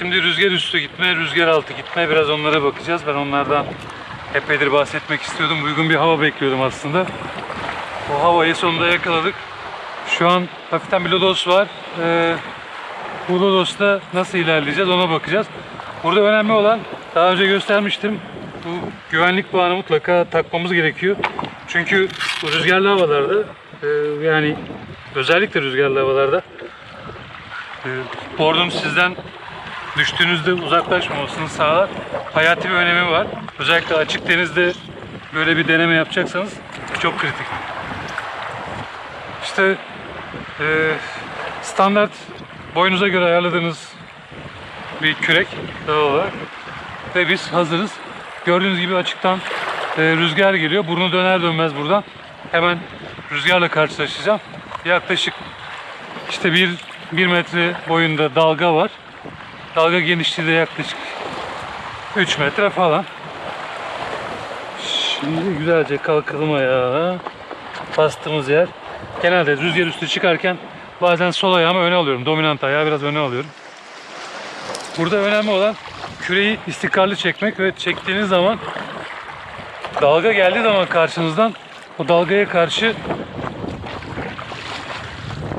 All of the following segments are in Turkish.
şimdi rüzgar üstü gitme, rüzgar altı gitme biraz onlara bakacağız. Ben onlardan epeydir bahsetmek istiyordum. Uygun bir hava bekliyordum aslında. O havayı sonunda yakaladık. Şu an hafiften bir lodos var. Ee, bu lodos'ta nasıl ilerleyeceğiz ona bakacağız. Burada önemli olan daha önce göstermiştim. Bu güvenlik bağını mutlaka takmamız gerekiyor. Çünkü rüzgarlı havalarda e, yani özellikle rüzgarlı havalarda e, bordun sizden düştüğünüzde uzaklaşmamasını sağlar. Hayati bir önemi var. Özellikle açık denizde böyle bir deneme yapacaksanız çok kritik. İşte e, standart boyunuza göre ayarladığınız bir kürek doğal olarak ve biz hazırız. Gördüğünüz gibi açıktan e, rüzgar geliyor. Burnu döner dönmez buradan hemen rüzgarla karşılaşacağım. Yaklaşık işte bir, bir metre boyunda dalga var. Dalga genişliği de yaklaşık 3 metre falan. Şimdi güzelce kalkalım ayağa. Bastığımız yer. Genelde rüzgar üstü çıkarken bazen sol ayağımı öne alıyorum. Dominant ayağı biraz öne alıyorum. Burada önemli olan küreyi istikrarlı çekmek ve çektiğiniz zaman dalga geldiği zaman karşınızdan o dalgaya karşı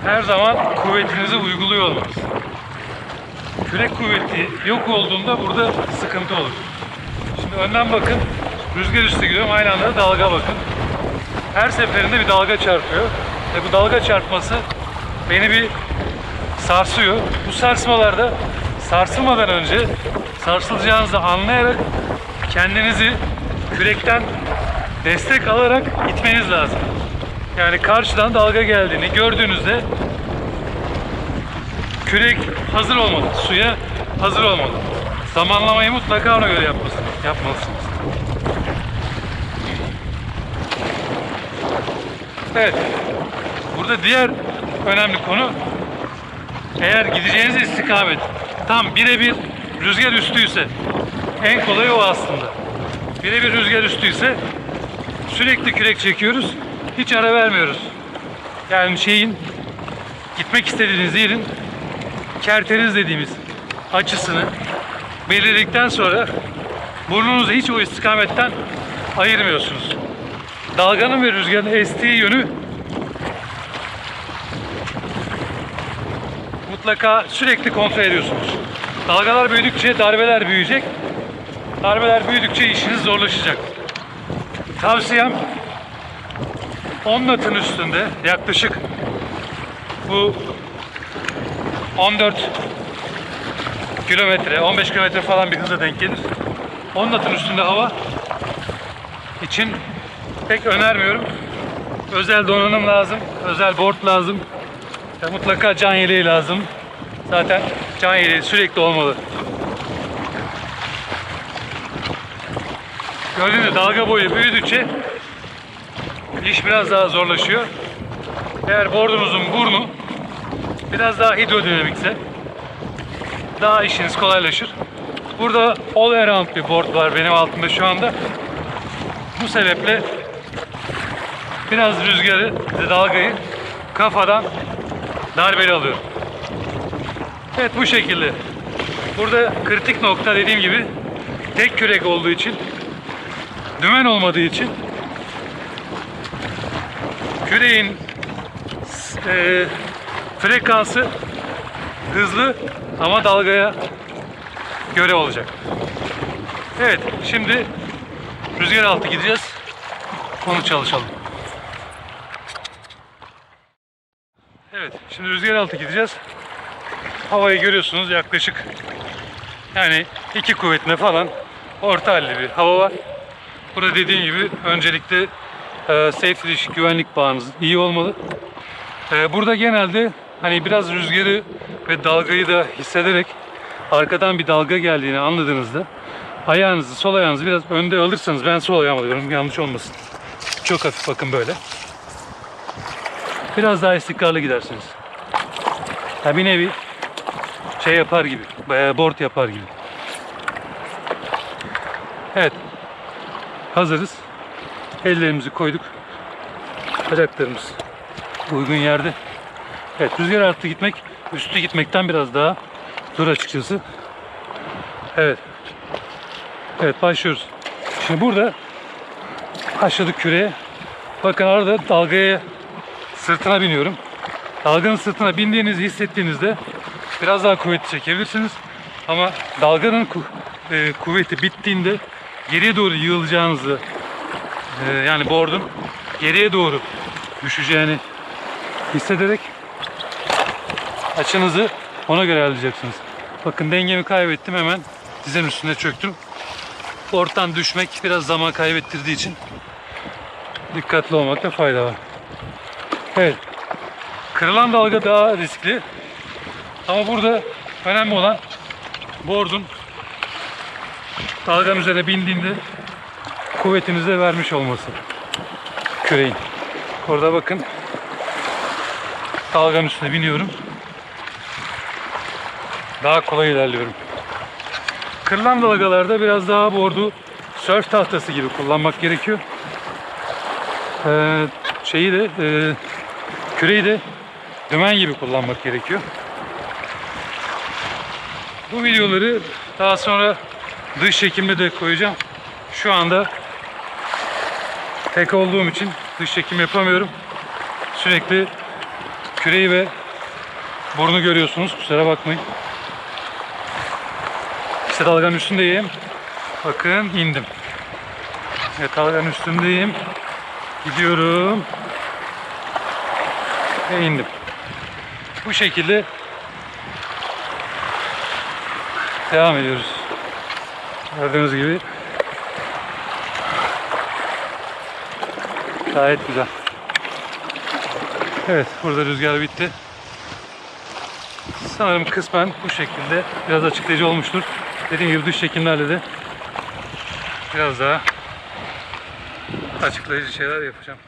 her zaman kuvvetinizi uyguluyor olmanız. Kürek kuvveti yok olduğunda burada sıkıntı olur. Şimdi önden bakın. Rüzgar üstü gidiyorum. Aynı anda da dalga bakın. Her seferinde bir dalga çarpıyor. Ve bu dalga çarpması beni bir sarsıyor. Bu sarsmalarda sarsılmadan önce sarsılacağınızı anlayarak kendinizi kürekten destek alarak itmeniz lazım. Yani karşıdan dalga geldiğini gördüğünüzde kürek hazır olmalı. Suya hazır olmalı. Zamanlamayı mutlaka ona göre yapmasın, yapmalısınız. Evet. Burada diğer önemli konu eğer gideceğiniz istikamet tam birebir rüzgar üstüyse en kolayı o aslında. Birebir rüzgar üstüyse sürekli kürek çekiyoruz. Hiç ara vermiyoruz. Yani şeyin gitmek istediğiniz yerin kerteriz dediğimiz açısını belirledikten sonra burnunuzu hiç o istikametten ayırmıyorsunuz. Dalganın ve rüzgarın estiği yönü mutlaka sürekli kontrol ediyorsunuz. Dalgalar büyüdükçe darbeler büyüyecek. Darbeler büyüdükçe işiniz zorlaşacak. Tavsiyem 10 knot'un üstünde yaklaşık bu 14 kilometre, 15 kilometre falan bir hıza denk gelir. 10 knot'un üstünde hava için pek önermiyorum. Özel donanım lazım, özel board lazım. Ya mutlaka can yeleği lazım. Zaten can yeleği sürekli olmalı. Gördüğünüz dalga boyu büyüdükçe iş biraz daha zorlaşıyor. Eğer bordunuzun burnu biraz daha hidrodinamikse daha işiniz kolaylaşır. Burada all around bir board var benim altımda şu anda. Bu sebeple biraz rüzgarı, dalgayı kafadan darbeli alıyorum. Evet bu şekilde. Burada kritik nokta dediğim gibi tek kürek olduğu için dümen olmadığı için küreğin e, frekansı hızlı ama dalgaya göre olacak. Evet şimdi rüzgar altı gideceğiz. Onu çalışalım. Evet şimdi rüzgar altı gideceğiz. Havayı görüyorsunuz yaklaşık yani iki kuvvetine falan orta halli bir hava var. Burada dediğim gibi öncelikle e, safe dish güvenlik bağınız iyi olmalı. E, burada genelde hani biraz rüzgarı ve dalgayı da hissederek arkadan bir dalga geldiğini anladığınızda ayağınızı sol ayağınızı biraz önde alırsanız ben sol ayağımı alıyorum yanlış olmasın. Çok hafif bakın böyle. Biraz daha istikrarlı gidersiniz. Ha bir nevi şey yapar gibi, e, board yapar gibi. Evet. Hazırız. Ellerimizi koyduk. Bacaklarımız uygun yerde. Evet rüzgar altı gitmek üstü gitmekten biraz daha zor açıkçası. Evet. Evet başlıyoruz. Şimdi burada başladık küreye. Bakın arada dalgaya sırtına biniyorum. Dalganın sırtına bindiğinizi hissettiğinizde biraz daha kuvvetli çekebilirsiniz. Ama dalganın e, kuvveti bittiğinde geriye doğru yığılacağınızı e, yani board'un geriye doğru düşeceğini hissederek açınızı ona göre ayarlayacaksınız. Bakın dengemi kaybettim hemen dizin üstüne çöktüm. Board'dan düşmek biraz zaman kaybettirdiği için dikkatli olmakta fayda var. Evet. Kırılan dalga daha riskli. Ama burada önemli olan board'un dalganın üzerine bindiğinde kuvvetinize vermiş olması. Küreğin. Orada bakın dalganın üstüne biniyorum. Daha kolay ilerliyorum. Kırılan dalgalarda biraz daha board'u surf tahtası gibi kullanmak gerekiyor. Ee, şeyi de e, küreyi de dümen gibi kullanmak gerekiyor. Bu videoları daha sonra dış çekimde de koyacağım. Şu anda tek olduğum için dış çekim yapamıyorum. Sürekli küreyi ve burnu görüyorsunuz. Kusura bakmayın. İşte dalganın üstündeyim. Bakın indim. Evet dalganın üstündeyim. Gidiyorum. Ve indim. Bu şekilde devam ediyoruz. Gördüğünüz gibi gayet güzel. Evet burada rüzgar bitti. Sanırım kısmen bu şekilde biraz açıklayıcı olmuştur. Dediğim gibi dış çekimlerle de biraz daha açıklayıcı şeyler yapacağım.